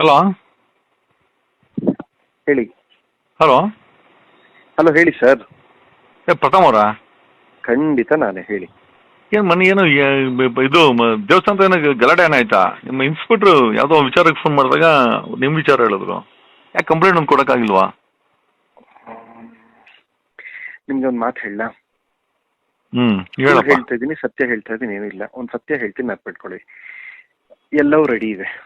Hello ಹೇಳಿ. Hello hello ಹೇಳಿ sir ಏ ಪ್ರಥಮ್ ಅವರಾ? ಖಂಡಿತ ನಾನೇ ಹೇಳಿ. ಏನು ಮನೆ ಏನು ಏ- ಬ- ಬ- ಇದು ಮ- ದೇವಸ್ಥಾನದ ಏನೋ ಗಲಾಟೆ ಏನಾಯ್ತಾ ನಿಮ್ಮ ಇನ್ಸ್ಪೆಕ್ಟ್ರು ಯಾವುದೋ ವಿಚಾರಕ್ಕೆ ಫೋನ್ ಮಾಡಿದಾಗ ನಿಮ್ಮ ವಿಚಾರ ಹೇಳಿದ್ರು. ಯಾಕೆ ಕಂಪ್ಲೇಂಟ್ ಒಂದು ಕೊಡೋಕ್ಕಾಗಿಲ್ವಾ? ನಿಮ್ಗೆ ಒಂದು ಮಾತು ಹೇಳ ಹ್ಞೂ ಹೇಳಪ್ಪ. ಹೇಳ್ತಾ ಇದ್ದೀನಿ ಸತ್ಯ ಹೇಳ್ತಾ ಇದ್ದೀನಿ ಏನಿಲ್ಲ. ಒಂದು ಸತ್ಯ ಹೇಳ್ತೀನಿ ನೆನ್ಪಿಟ್ಕೊಳ್ಳಿ. ಎಲ್ಲವೂ ರೆಡಿ ಇದೆ.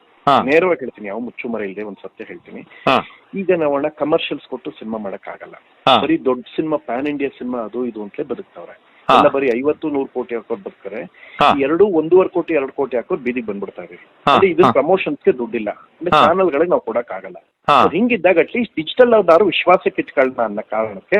ನೇರವಾಗಿ ಹೇಳ್ತೀನಿ ಯಾವ ಮುಚ್ಚುಮರೆ ಇಲ್ಲದೆ ಒಂದ್ ಸತ್ಯ ಹೇಳ್ತೀನಿ. ಈಗ ನಾವಣ್ಣ ಕಮರ್ಷಿಯಲ್ಸ್ ಕೊಟ್ಟು ಸಿನಿಮಾ ಮಾಡಕ್ ಆಗಲ್ಲ ಬರೀ ದೊಡ್ಡ ಸಿನಿಮಾ ಪ್ಯಾನ್ ಇಂಡಿಯಾ ಸಿನಿಮಾ ಅದು ಇದು ಅಂತಲೇ ಬದುಕ್ತಾವ್ರೆ. ಎಲ್ಲ ಬರೀ ಐವತ್ತು ನೂರು ಕೋಟಿ ಹಾಕೋರ್ ಬರ್ತಾರೆ ಎರಡು ಒಂದೂವರೆ ಕೋಟಿ ಎರಡು ಕೋಟಿ ಹಾಕೋರು ಬೀದಿಗೆ ಬಂದ್ಬಿಡ್ತಾರೆ ಹಾ. ಅಂದ್ರೆ ಇದು ಪ್ರಮೋಷನ್ಸ್ ಪ್ರಮೋಷನ್ಸ್ಗೆ ದುಡ್ಡಿಲ್ಲ. ಅಂದ್ರೆ. ಚಾನಲ್ಗಳಿಗೆ ನಾವು ಕೊಡಕ್ ಆಗಲ್ಲ ಹಿಂಗಿದ್ದಾಗ ಅಟ್ಲೀಸ್ಟ್ ಡಿಜಿಟಲ್ ಅವ್ರದಾರು ವಿಶ್ವಾಸಕ್ಕೆ ಇಟ್ಕೊಳ್ಳೋಣ ಅನ್ನೋ ಕಾರಣಕ್ಕೆ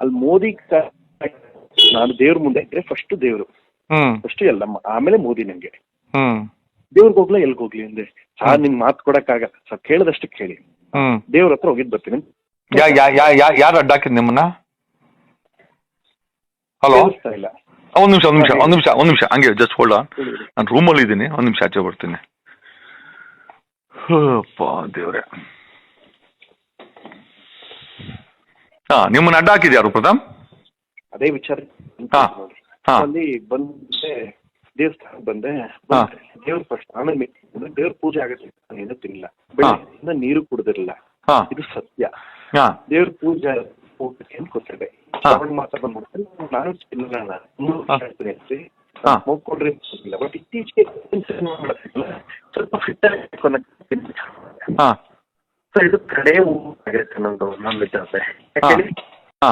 ಅಲ್ಲಿ ಮೋದಿ ನಾನು ದೇವ್ರ ಮುಂದೆ ಇದ್ರೆ ಫಸ್ಟ್ ದೇವ್ರು. ಫಸ್ಟ್ ಎಲ್ಲ ಆಮೇಲೆ ಮೋದಿ ನಂಗೆ. ದೇವ್ರಿಗೆ ಹೋಗ್ಲಾ ಎಲ್ಗ್ ಹೋಗ್ಲಿ ಅಂದ್ರೆ? ಆ ನಿನ್ ಮಾತು ಕೊಡಕ್ಕಾಗಲ್ಲ ಸರ್ ಕೇಳದಷ್ಟು ಕೇಳಿ. ದೇವ್ರ ಹತ್ರ ಹೋಗಿದ್ ಬರ್ತೀನಿ. ಯಾರು ಅಡ್ಡ ಹಾಕಿದ್ ನಿಮ್ಮನ್ನ? ಹಲೋ ಇಲ್ಲ. ಒಂದ್ ನಿಮಿಷ ಒಂದ್ ನಿಮಿಷ ಒಂದ್ ನಿಮಿಷ ಒಂದ್ ನಿಮಿಷ. ಹಂಗೆ ಜಸ್ಟ್ ಹೋಲ್ಡ್ ಆನ್ ನಾನು ರೂಮಲ್ಲಿ ಇದ್ದೀನಿ ಒಂದ್ ನಿಮಿಷ ಆಚೆ ಬರ್ತೀನಿ. ದೇವ್ರೆ. ಹಾ ನಿಮ್ಮನ್ನ ಅಡ್ಡ ಹಾಕಿದ್ ಯಾರು ಪ್ರಥಮ್ ಅದೇ ವಿಚಾರ ಹಾ. ಹಾ. ಅಲ್ಲಿ ಬಂದೆ ದೇವಸ್ಥಾನಕ್ಕೆ ಬಂದೆ ಹಾ. ದೇವ್ರ ಫಸ್ಟ್ ಆಮೇಲೆ ಮೆ- ದೇವ್ರ ಪೂಜೆ ಆಗುತ್ತೆ ನಾನು ಏನೂ ತಿನ್ನಿಲ್ಲ ಬೆಳಗ್ಗೆಯಿಂದ ನೀರು ಕುಡ್ದಿರಲಿಲ್ಲ ಹಾ ಇದು ಸತ್ಯ ಹಾ ದೇವ್ರ ಪೂಜೆ ಊಟಕ್ಕೆ ಅಂತ ಕೂತಿದ್ದೆ ಹಾ. ಶ್ರಾವಣ ಮಾಸ ಬಂದ್ಬಿಡ್ತು ನಾನು ತಿನ್ನಲ್ಲ ನಾನು ಮೂರು ಹಾ. ವರ್ಷ ಆಯ್ತು ನೆನ್ಸಿ. ಹಾ. ಮೂಗ್ ಕೊಡ್ರಿ ಇಲ್ಲ ಬಟ್ ಇತ್ತೀಚೆಗೆ ಏನ್ ಸಿನಿಮಾ ಮಾಡೋದಿಲ್ಲ. ಸ್ವಲ್ಪ ಫಿಟ್ ಹಾ ಸೊ ಇದು ಕಡೆ ಆಗುತ್ತೆ ನಂದು ಹಾ.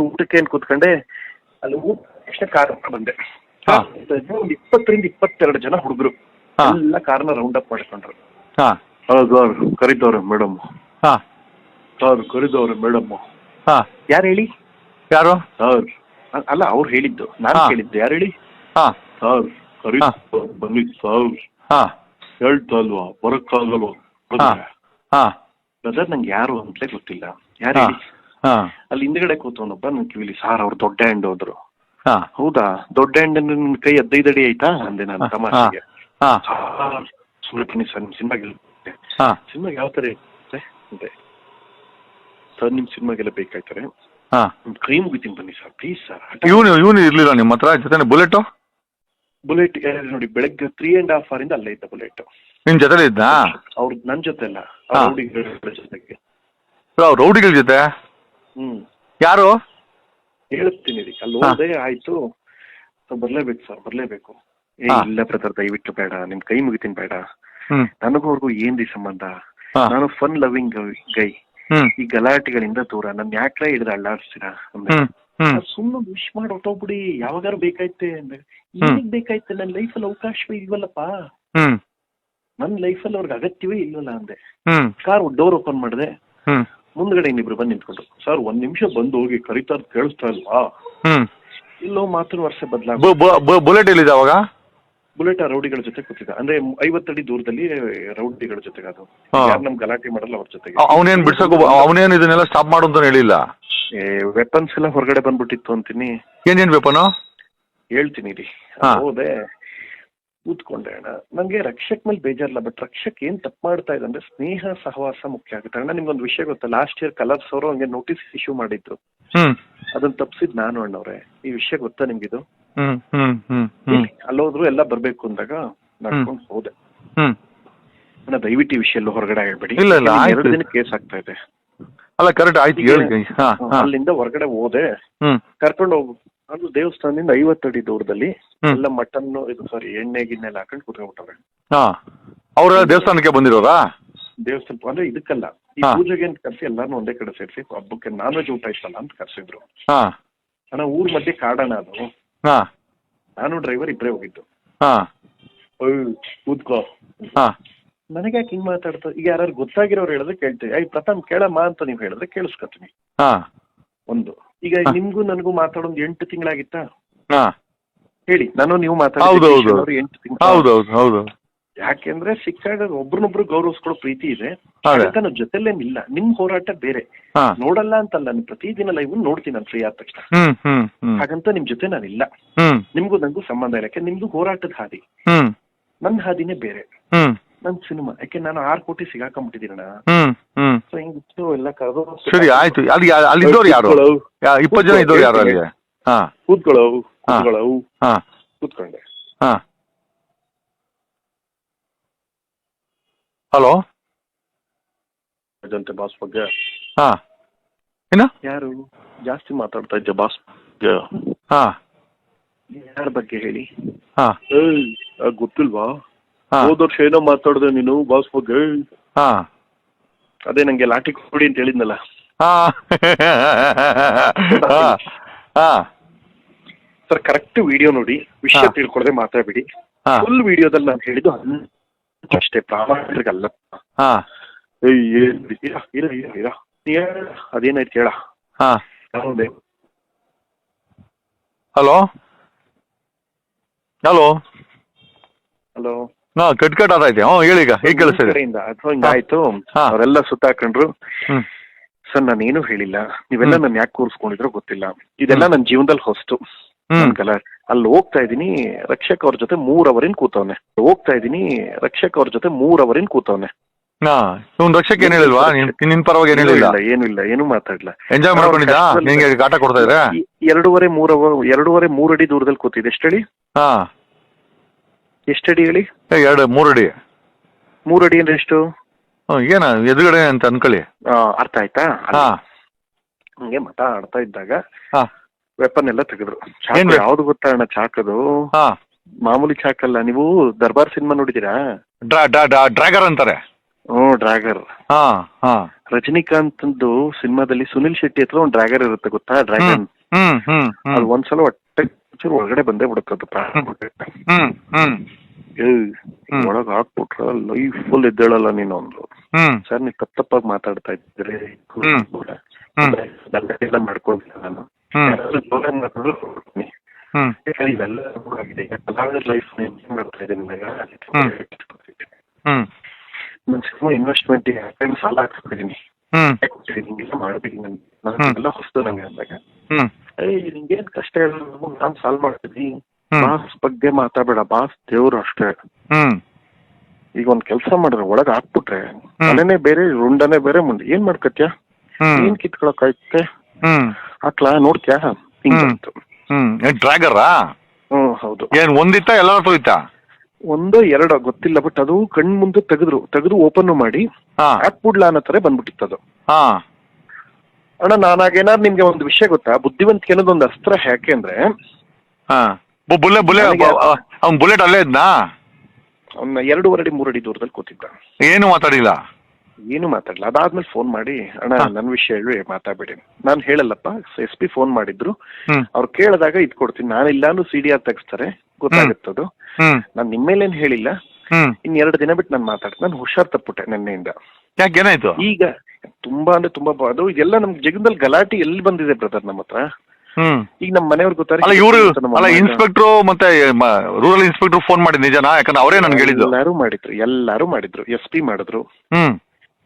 ಊಟಕ್ಕೆ ಏನ್ ಕೂತ್ಕೊಂಡೆ ಅಲ್ಲಿ ಊಟ ತಕ್ಷಣ ಕಾರ್ ಬಂದೆ. ಹಾ. ಒಂದು ಇಪ್ಪತ್ತರಿಂದ ಇಪ್ಪತ್ತೆರಡು ಜನ ಹುಡುಗರು. ಹಾ. ಎಲ್ಲ ಕಾರ್ನ ರೌಂಡ್ ಅಪ್ ಮಾಡ್ಕೊಂಡ್ರು ಹಾ. ಸರ್ ಕರಿದವ್ರೆ ಮೇಡಮ್ ಹಾ. ಸರ್ ಕರಿದವ್ರೆ ಮೇಡಮ್ ಹಾ. ಯಾರು ಹೇಳಿ? ಯಾರು? ಸರ್ ಅಲ್ಲ ಅವ್ರು ಹೇಳಿದ್ದು. ನಾನು ಹೇಳಿದ್ದು ಕೇಳಿದ್ದು. ಯಾರು ಹೇಳಿ? ಹಾ. ಸರ್ ಕರಿ ಹಾ. ಬನ್ನಿ ಸರ್. ಹಾ. ಹೇಳ್ತಾ ಅಲ್ವಾ ಬರಕ್ಕಾಗಲ್ವಾ? ಹಾ ಹಾ. ಬ್ರದರ್ ನಂಗೆ ಯಾರು ಅಂತಲೇ ಗೊತ್ತಿಲ್ಲ. ಯಾರು ಹಾ ಹೇಳಿ? ಹಾ. ಅಲ್ಲಿ ಹಿಂದ್ಗಡೆ ಕೂತವನೊಬ್ಬ ನನ್ ಕಿವಿಲಿ ಸಾರ್ ಅವ್ರು ದೊಡ್ಡ ಹ್ಯಾಂಡ್ ಹೋದ್ರು. ಹಾ. ಹೌದಾ? ದೊಡ್ಡ ಹೆಂಡ ನಿನ್ ಕೈ ಹದಿನೈದು ಅಡಿ ಆಯ್ತಾ? ಅಂದೆ ನಾನು ಹಾ, ತಮಾಷೆಗೆ. ಹಾ. ಬನ್ನಿ ಸರ್ ನಿಮ್ಮ ಸಿನಿಮಾಗೆ ಹಾ. ಸಿನಿಮಾಗೆ ಯಾವ ತರ ಇರುತ್ತೆ? ಅಂದೆ. ಸರ್ ನಿಮ್ ಸಿನಿಮಾಗೆಲ್ಲ ಬೇಕಾಯ್ತಾರೆ. ಹಾ. ಕ್ರೀಮ್ ಕೈ ಮುಗಿತೀನಿ ಬನ್ನಿ ಸರ್ ಪ್ಲೀಸ್ ಸರ್. ಇವನು ಇವನು ಇರ್ಲಿಲ್ಲ ನಿಮ್ಮ ಹತ್ರ? ಜೊತೆ ಬುಲೆಟು ಬುಲೆಟ್ ನೋಡಿ ಬೆಳಗ್ಗೆ ತ್ರೀ ಅಂಡ್ ಹಾಫ್ ಅವರಿಂದ ಅಲ್ಲೇ ಇದ್ದ ಬುಲೆಟ್ ನಿಮ್ ಜೊತೆ ಇದ್ದ? ಅವ್ರ ನನ್ ಜೊತೆ ಅಲ್ಲ. ರೌಡಿಗಳ ಜೊತೆಗೆ. ರೌಡಿಗಳ ಜೊತೆ? ಹ್ಮ್. ಯಾರು? ಹೇಳ್ತೀನಿ ರೀ ಅಲ್ಲಿ ಹಾ. ಹೋದೆ ಆಯ್ತು. ಬರ್ಲೇಬೇಕು ಸರ್ ಬರ್ಲೇಬೇಕು. ಏ ಹಾ. ಇಲ್ಲ ಬ್ರದರ್ ದಯವಿಟ್ಟು ಬೇಡ ನಿಮ್ ಕೈ ಮುಗಿತೀನಿ ಬೇಡ. ಹ್ಮ್. ನನಗೂ ಅವ್ರಿಗೂ ಏನ್ರಿ ಸಂಬಂಧ? ಹಾ. ನಾನು ಫನ್ ಲವಿಂಗ್ ಗೈ ಹ್ಮ್. ಈ ಗಲಾಟೆಗಳಿಂದ ದೂರ ನನ್ ಯಾಕ್ರೆ ಹಿಡಿದು ಅಳ್ಳಾಡ್ಸ್ತೀರಾ ಅಂದೆ. ಹ್ಮ್. ಸುಮ್ಮನೆ ವಿಶ್ ಮಾಡಿ ಹೊಟ್ಟೋಗ್ಬಿಡಿ ಯಾವಾಗಾರು ಬೇಕಾಯ್ತೆ ಅಂದ್ರೆ ಈಗ ಬೇಕಾಯ್ತೆ ನನ್ನ ಲೈಫಲ್ಲಿ ಅವಕಾಶವೇ ಇಲ್ವಲ್ಲಪ್ಪ. ನನ್ನ ಲೈಫಲ್ಲಿ ಅವ್ರಿಗೆ ಅಗತ್ಯವೇ ಇಲ್ವಲ್ಲ ಅಂದೆ. ಕಾರ್ ಡೋರ್ ಓಪನ್ ಮಾಡಿದೆ. ಮುಂದ್ಗಡೆ ಇನ್ನಿಬ್ರು ಬಂದು ನಿಂತ್ಕೊಂಡ್ರು. ಸರ್ ಒಂದ್ ನಿಮಿಷ ಬಂದು ಹೋಗಿ ಕರಿತಾ ಇರೋದ್ ಕೇಳಿಸ್ತಾ ಇಲ್ವಾ? ಇಲ್ಲೋ ಮಾತ್ರ ವರ್ಷ ಬದಲಾಗ ಬು- ಬು- ಬು- ಬುಲೆಟ್ ಎಲ್ಲಿದೆ ಅವಾಗ? ಬುಲೆಟ್ ಆ ರೌಡಿಗಳ ಜೊತೆ ಕೂತಿದ್ದ. ಅಂದ್ರೆ ಐವತ್ತಡಿ ದೂರದಲ್ಲಿ ರೌಡಿಗಳ ಜೊತೆಗೆ ಅದು. ಯಾರು ನಮ್ ಗಲಾಟೆ ಮಾಡಲ್ಲ ಅವ್ರ ಜೊತೆಗೆ. ಅವ್- ಅವನೇನ್ ಬಿಡ್ಸಕ್ ಅವನೇನ್ ಇದನ್ನೆಲ್ಲ ಸ್ಟಾಪ್ ಮಾಡು ಅಂತ ಹೇಳಿಲ್ಲ? ವೆಪನ್ಸ್ ಎಲ್ಲ ಹೊರಗಡೆ ಬಂದ್ಬಿಟ್ಟಿತ್ತು ಅಂತೀನಿ. ಏನೇನ್ ವೆಪನ್ ಹೇಳ್ತೀನಿ ರೀ ಹೌದೆ. ಕೂತ್ಕೊಂಡೆ ಅಣ್ಣ. ನಂಗೆ ರಕ್ಷಕ್ ಮೇಲೆ ಬೇಜಾರಿಲ್ಲ ಬಟ್ ರಕ್ಷಕ್ ಏನ್ ತಪ್ಪು ಮಾಡ್ತಾ ಇದೆ ಅಂದ್ರೆ ಸ್ನೇಹ ಸಹವಾಸ ಮುಖ್ಯ ಆಗುತ್ತೆ. ಅಣ್ಣ ನಿಮ್ಗೊಂದು ವಿಷಯ ಗೊತ್ತಾ? ಲಾಸ್ಟ್ ಇಯರ್ ಕಲರ್ಸ್ ಅವರು ಹಂಗೆ ನೋಟಿಸ್ ಇಶ್ಯೂ ಮಾಡಿದ್ರು ಅದನ್ನ ತಪ್ಪಿಸಿದ್ ನಾನು ಅಣ್ಣವ್ರೆ. ಈ ವಿಷಯ ಗೊತ್ತಾ ನಿಮ್ಗಿದು? ಅಲ್ಲೋದ್ರು ಎಲ್ಲ ಬರ್ಬೇಕು ಅಂದಾಗ ನಡ್ಕೊಂಡು ಹೋದೆ. ದಯವಿಟ್ಟು ಈ ವಿಷಯ ಹೊರಗಡೆ ಇಲ್ಲ, ಎರಡು ದಿನ ಕೇಸ್ ಆಗ್ತಾ ಇದೆ. ಅಲ್ಲ ಕರೆಕ್ಟ್ ಆಯ್ತು ಹೇಳಿ ಅಲ್ಲಿಂದ ಹೊರಗಡೆ ಹೋದೆ. ಕರ್ಕೊಂಡು ಹೋಗು. ಅದು ದೇವಸ್ಥಾನದಿಂದ ಐವತ್ತಡಿ ದೂರದಲ್ಲಿ. ಎಲ್ಲ ಮಟನ್ ಇದು ಸಾರಿ ಎಣ್ಣೆ ಗಿಣ್ಣೆ ಎಲ್ಲ ಹಾಕೊಂಡು ಕುತ್ಕೊಂಡ್ಬಿಟ್ಟವ್ರೆ. ಅವ್ರ ದೇವಸ್ಥಾನಕ್ಕೆ ಬಂದಿರೋರಾ? ದೇವಸ್ಥಾನ ಅಂದ್ರೆ ಇದಕ್ಕಲ್ಲ. ಈ. ಪೂಜೆಗೆ ಅಂತ ಕರ್ಸಿ ಎಲ್ಲಾರು ಒಂದೇ ಕಡೆ ಸೇರಿಸಿ ಹಬ್ಬಕ್ಕೆ ನಾನ್ ವೆಜ್ ಊಟ ಇಷ್ಟಲ್ಲ ಅಂತ ಕರ್ಸಿದ್ರು. ಅಣ್ಣ ಊರ್ ಮಧ್ಯೆ ಕಾಡಣ ಅದು. ಹಾ. ನಾನು ಡ್ರೈವರ್ ಇಬ್ಬರೇ ಹೋಗಿದ್ದು. ಹಾ. ಕೂತ್ಕೋ. ಹಾ. ನನಗೆ ಯಾಕೆ ಹಿಂಗ್ ಮಾತಾಡ್ತಾ ಈಗ ಯಾರು ಗೊತ್ತಾಗಿರೋರು ಹೇಳಿದ್ರೆ ಕೇಳ್ತೀವಿ ಐ ಪ್ರಥಮ್ ಕೇಳಮ್ಮ ಅಂತ ನೀವು ಹೇಳಿದ್ರೆ ಕೇಳಿಸ್ಕೊತೀನಿ. ಹಾ. ಒಂದು. ಈಗ. ನಿಮ್ಗೂ ನನಗೂ ಮಾತಾಡೋದು ಎಂಟು ತಿಂಗಳಾಗಿತ್ತಾ? ಹಾ. ಹೇಳಿ. ನಾನು ನೀವು ಹೌದು, ಹೌದು. ಮಾತಾಡೋದು ಎಂಟು ತಿಂಗಳು? ಹೌದು ಹೌದು ಹೌದು ಯಾಕೆಂದ್ರೆ ಸಿಕ್ಕಾಗ ಒಬ್ರನ್ನೊಬ್ರು ಗೌರವಿಸ್ಕೊಳ್ಳೋ ಪ್ರೀತಿ ಇದೆ. ನಾನು ಜೊತೆಲೇನಿಲ್ಲ ನಿಮ್ ಹೋರಾಟ ಬೇರೆ. ನೋಡಲ್ಲ ಅಂತಲ್ಲ ನಾನು ಪ್ರತಿದಿನ ಲೈವ್ ನೋಡ್ತೀನಿ ನಾನು ಫ್ರೀ ಆದ ತಕ್ಷಣ. ಹಾಗಂತ ನಿಮ್ ಜೊತೆ ನಾನಿಲ್ಲ ಇಲ್ಲ. ನಿಮ್ಗೂ ನಂಗೂ ಸಂಬಂಧ ಇಲ್ಲ. ಯಾಕೆ ನಿಮ್ದು ಹೋರಾಟದ ಹಾದಿ. ನನ್ ನನ್ನ ಹಾದಿನೇ ಬೇರೆ. ನನ್ ಸಿನಿಮಾ. ಯಾಕೆ ನಾನು ಆರ್ ಕೋಟಿ ಹ್ಮ್ ಸೊ ಹಿಂಗಿತ್ತು ಎಲ್ಲ ಕರೆದು ಸರಿ ಆಯ್ತು. ಅಲ್ಲಿ ಯಾರು? ಇಪ್ಪತ್ತು ಜನ ಇದ್ದವ್ರು ಯಾರು ಅಲ್ಲಿಗೆ? ಹಾ. ಕೂತ್ಕೊಳ್ಳೋ ಕೂತ್ಕೊಳ್ಳೋ ಹಾ. ಕೂತ್ಕೊಂಡೆ. ಹಲೋ? ಜನತೆ ಬಾಸ್ ಬಗ್ಗೆ. ಹಾ. ಏನ ಯಾರು? ಜಾಸ್ತಿ ಮಾತಾಡ್ತಾ ಇದ್ದೆ ಬಾಸ್ ಬಗ್ಗೆ. ಹಾ. ಯಾರ ಬಗ್ಗೆ ಹೇಳಿ? ಹಾ. ಏಯ್ ಗೊತ್ತಿಲ್ವಾ? ಹಾ. ಹೋದ ವರ್ಷ ಏನೋ ಮಾತಾಡ್ದೆ ನೀನು ಬಾಸ್ ಬಗ್ಗೆ? ಹಾ. ಅದೇ ನಂಗೆ ಲಾಠಿ ಕೊಡಿ ಅಂತ ಹೇಳಿದ್ನಲ್ಲ. ಹಾ. ಹಾ. ಹಾ. ಸರ್ ಕರೆಕ್ಟ್ ವಿಡಿಯೋ ನೋಡಿ. ವಿಷಯ ಹಾ. ತಿಳ್ಕೊಳದೆ ಮಾತಾಡ್ಬಿಡಿ. ಹಾ. ಫುಲ್ ವಿಡಿಯೋದಲ್ಲಿ ನಾನು ಹೇಳಿದ್ದು ಹನ್- ಅಷ್ಟೇ ಪ್ರಾಮಾಣಿಕಲ್ಲ ಹಾ. ಏಯ್ ಏನ್ ಇರ ಇರ ಇರ ಇರ ನೀ ಹೇಳ ಅದೇನಾಯ್ತು ಹೇಳ ಹಾ. ಹಲೋ? ಹಲೋ? ಹಲೋ? ಹಾ ಕಟ್ ಕಟ್ ಆದೈತೆ ಹ್ಞೂ ಹೇಳಿ ಈಗ ಈಗ ಕೇಳಿಸ್ತಿದೆ. ಕಡೆಯಿಂದ ಅಥವಾ ಹಿಂಗಾಯ್ತು ಹಾ. ಅವರೆಲ್ಲ ಸುತ್ತಾಕೊಂಡ್ರು. ಹ್ಮ್. ಸರ್ ನಾನೇನು ಹೇಳಿಲ್ಲ. ನೀವೆಲ್ಲ ನನ್ನ ನನ್ ಯಾಕೆ ಕೂರಿಸ್ಕೊಂಡಿದ್ರು ಗೊತ್ತಿಲ್ಲ. ಇದೆಲ್ಲ ನನ್ನ ಜೀವನದಲ್ಲಿ ಹೊಸ್ತು. ಅಲ್ಲಿ ಹೋಗ್ತಾ ಇದೀನಿ ರಕ್ಷಕ್ ಅವ್ರ ಜೊತೆ ಮೂರ್ ಅವರಿನ್ ಕೂತವ್ನೆ. ಹೋಗ್ತಾ ಇದೀನಿ ರಕ್ಷಕ್ ಅವ್ರ ಜೊತೆ ಮೂರ್ ಅವರಿನ್ ಕೂತವ್ನೆ ಇವ್ನು ರಕ್ಷಕ್ ಏನ್ ಹೇಳಿಲ್ವಾ? ನಿನ್ ಪರವಾಗಿ ಏನ್ ಹೇಳಿಲ್ಲ? ಏನು ಇಲ್ಲ ಏನು ಮಾತಾಡ್ಲ. ಎಂಜಾಯ್ ಮಾಡ್ಕೊಂಡಿದ್ದ? ಕಾಟ ಕೊಡ್ತಾ ಇದ್ರೆ? ಎರಡೂವರೆ ಮೂರ್ ಅವರ್ ಎರಡೂವರೆ ಮೂರ್ ಅಡಿ ದೂರದಲ್ಲಿ ಕೂತಿದ್ದೆ. ಎಷ್ಟಡಿ? ಹಾ. ಎಷ್ಟಡಿ ಹೇಳಿ? ಎರಡು ಮೂರ್ ಅಡಿ ಮೂರ್ ಅಡಿ ಅಂದ್ರೆ ಎಷ್ಟು? ಏನ ಎದುರುಗಡೆ ಅಂತ ಅನ್ಕೊಳ್ಳಿ. ಅರ್ಥ ಆಯ್ತಾ? ಹಂಗೆ ಮಾತಾಡ್ತಾ ಇದ್ದಾಗ ಹಾ. ವೆಪನ್ ಎಲ್ಲ ತೆಗೆದ್ರು. ಏನ್ ಚಾಕು weapon? ಯಾವ್ದು ಗೊತ್ತಾ ಅಣ್ಣ ಚಾಕದು? ಹಾ. ಮಾಮೂಲಿ ಚಾಕಲ್ಲ ನೀವು ದರ್ಬಾರ್ ಸಿನಿಮಾ ನೋಡಿದೀರಾ ಡ್ರಾ ಡ್ರಾ ಡ್ರಾ ಡ್ರ್ಯಾಗರ್ ಅಂತಾರೆ. ಹ್ಮ್ ಡ್ರಾಗರ್. ಹಾ ಹಾ. ರಜನಿಕಾಂತ್ ಸಿನಿಮಾದಲ್ಲಿ ಸುನಿಲ್ ಶೆಟ್ಟಿ ಹತ್ರ ಒಂದು ಡ್ರಾಗರ್ ಇರುತ್ತೆ ಗೊತ್ತಾ? ಡ್ರ್ಯಾಗನ್. ಹ್ಮ್ ಹ್ಮ್ ಅದು ಹ್ಮ್ ಒಂದ್ಸಲ ಹೊಟ್ಟೆ ಚೂರು ಒಳಗಡೆ ಬಂದೇ ಬಿಡುತ್ತೆ ಅದು ಪ್ರಾಣ ಬಿಡುತ್ತೆ. ಹ್ಮ್ ಹ್ಮ್. ಏಯ್, ಹ್ಮ್. ಒಳಗ್ ಹಾಕ್ಬಿಟ್ರ ಲೈಫ್ ಫುಲ್ ಇದ್ದೇಳಲ್ಲ ನೀನು ಅಂದ್ರು. ಹ್ಮ್. ಸರ್ ನೀವು ತಪ್ಪ ತಪ್ಪಾಗಿ ಮಾತಾಡ್ತಾ ಇದ್ರೆ ಹ್ಮ್. ಹ್ಮ್. ಎಲ್ಲ ಮಾಡ್ಕೊಂಡಿಲ್ಲ ನಾನು. ಇವೆಲ್ಲ ಆಗಿದೆ. ಈಗ ಲೈಫ್ ಮಾಡ್ತಾ ಇದ್ದೀನಿ ಸಿನಿಮಾ ಇನ್ವೆಸ್ಟ್ಮೆಂಟ್ ಸಾಲ ಹಾಕ್ಸ್ಬಿಟ್ಟಿದ್ದೀನಿ ಹಿಂಗೆಲ್ಲ ನಾನು. ಎಲ್ಲ ಹೊಸ್ತು ನಂಗೆ ಅಂದಾಗ. ಏಯ್ ನಿಂಗೇನ್ ಕಷ್ಟ ಇರೋದು ನಾನು ಸಾಲ್ವ್ ಮಾಡ್ತೀನಿ ಬಾಸ್ ಬಗ್ಗೆ ಮಾತಾಡಬೇಡ. ಬಾಸ್ ದೇವ್ರು ಅಷ್ಟೇ. ಈಗ ಒಂದ್ ಕೆಲಸ ಮಾಡಿದ್ರೆ ಒಳಗ್ ಹಾಕ್ಬಿಟ್ರೆ ಮನೆನೆ ಬೇರೆ ರುಂಡನೇ ಬೇರೆ ಮುಂದೆ. ಏನ್ ಮಾಡ್ಕತ್ಯಾ? ಏನ್ ಕಿತ್ಕೊಳಕ್ ಹಾಕ್ಲಾ ನೋಡ್ತ್ಯಾ? ಹಿಂಗ್ ಹ್ಮ್. ಬಂತು ಹ್ಮ್. ಏನ್ ಡ್ರ್ಯಾಗರಾ ಹ್ಮ್ ಹೌದು. ಏನ್ ಒಂದಿತ್ತ ಎಲ್ಲ ಹೋಯ್ತಾ? ಒಂದೋ ಎರಡೋ ಗೊತ್ತಿಲ್ಲ ಬಟ್ ಅದು ಕಣ್ ಮುಂದೆ ತೆಗೆದ್ರು ತೆಗೆದು ಓಪನ್ ಮಾಡಿ ಹಾ. ಹಾಕ್ಬಿಡ್ಲಾ ಅನ್ನೋ ತರ ಬಂದ್ಬಿಟ್ಟಿತ್ತು ಅದು. ಹಾ. ಅಣ್ಣ ನಾನಾಗೇನಾದ್ರು ನಿಮ್ಗೆ ಒಂದು ವಿಷಯ ಗೊತ್ತಾ? ಬುದ್ಧಿವಂತಿಕೆ ಅನ್ನೋದು ಒಂದು ಅಸ್ತ್ರ ಯಾಕೆ ಅಂದ್ರೆ ಹಾ. ಬುಲ್ಲೆ ಬುಲ್ಲೆ ನನಗೆ- ಅವ್ನ್ ಬುಲೆಟ್ ಅಲ್ಲೇ ಇದ್ನಾ? ಅವ್ನ ಎರಡೂವರೆ ಅಡಿ ಮೂರಡಿ ದೂರದಲ್ಲಿ ಕೂತಿದ್ದ. ಏನು ಮಾತಾಡಿಲ್ಲ? ಏನು ಮಾತಾಡಲ್ಲ ಅದಾದ್ಮೇಲೆ ಫೋನ್ ಮಾಡಿ ಅಣ್ಣ. ನನ್ನ ವಿಷಯ ಹೇಳಿ ಮಾತಾಡ್ಬೇಡಿ. ನಾನು ಹೇಳಲ್ಲಪ್ಪ ಎಸ್ ಪಿ ಫೋನ್ ಮಾಡಿದ್ರು. ಅವ್ರು ಕೇಳಿದಾಗ ಇದ್ ಕೊಡ್ತೀನಿ ನಾನು ಇಲ್ಲಾನು ಸಿ ಡಿ ಆರ್ ತೆಗಿಸ್ತಾರೆ ಗೊತ್ತಾಗುತ್ತದು ನಾನು ನಾನು ನಿಮ್ಮೇಲೇನ್ ಹೇಳಿಲ್ಲ. ಇನ್ ಎರಡು ದಿನ ಬಿಟ್ಟು ನಾನು ಮಾತಾಡ್ತೀನಿ. ನಾನು ಹುಷಾರ್ ತಪ್ಪುಟ್ಟೆ ನಿನ್ನೆಯಿಂದ. ಯಾಕೆ ಏನಾಯ್ತು? ಈಗ ತುಂಬಾ ಅಂದ್ರೆ ತುಂಬಾ ಬ- ಅದು ಇದೆಲ್ಲ ನಮ್ ಜಗದಲ್ಲಿ ಗಲಾಟೆ ಎಲ್ಲಿ ಬಂದಿದೆ ಬ್ರದರ್ ನಮ್ಮ ಹತ್ರ? ಹ್ಮ್. ಈಗ ನಮ್ಮ ಮನೆಯವ್ರು ಗೊತ್ತಾರೆ ಅಲ್ಲ ಇವರು ಅಲ್ಲ ಇನ್ಸ್ಪೆಕ್ಟ್ರು ಮತ್ತೆ ರೂರಲ್ ಇನ್ಸ್ಪೆಕ್ಟರ್ ಫೋನ್ ಮಾಡಿ ನಿಜನಾ? ಯಾಕಂದ್ರೆ ಅವರೇ ನನ್ಗೆ ಹೇಳಿದ್ರು ಎಲ್ಲಾರು ಮಾಡಿದ್ರು. ಎಲ್ಲಾರು ಮಾಡಿದ್ರು. ಎಸ್ ಪಿ ಮಾಡಿದ್ರು. ಹ್ಮ್.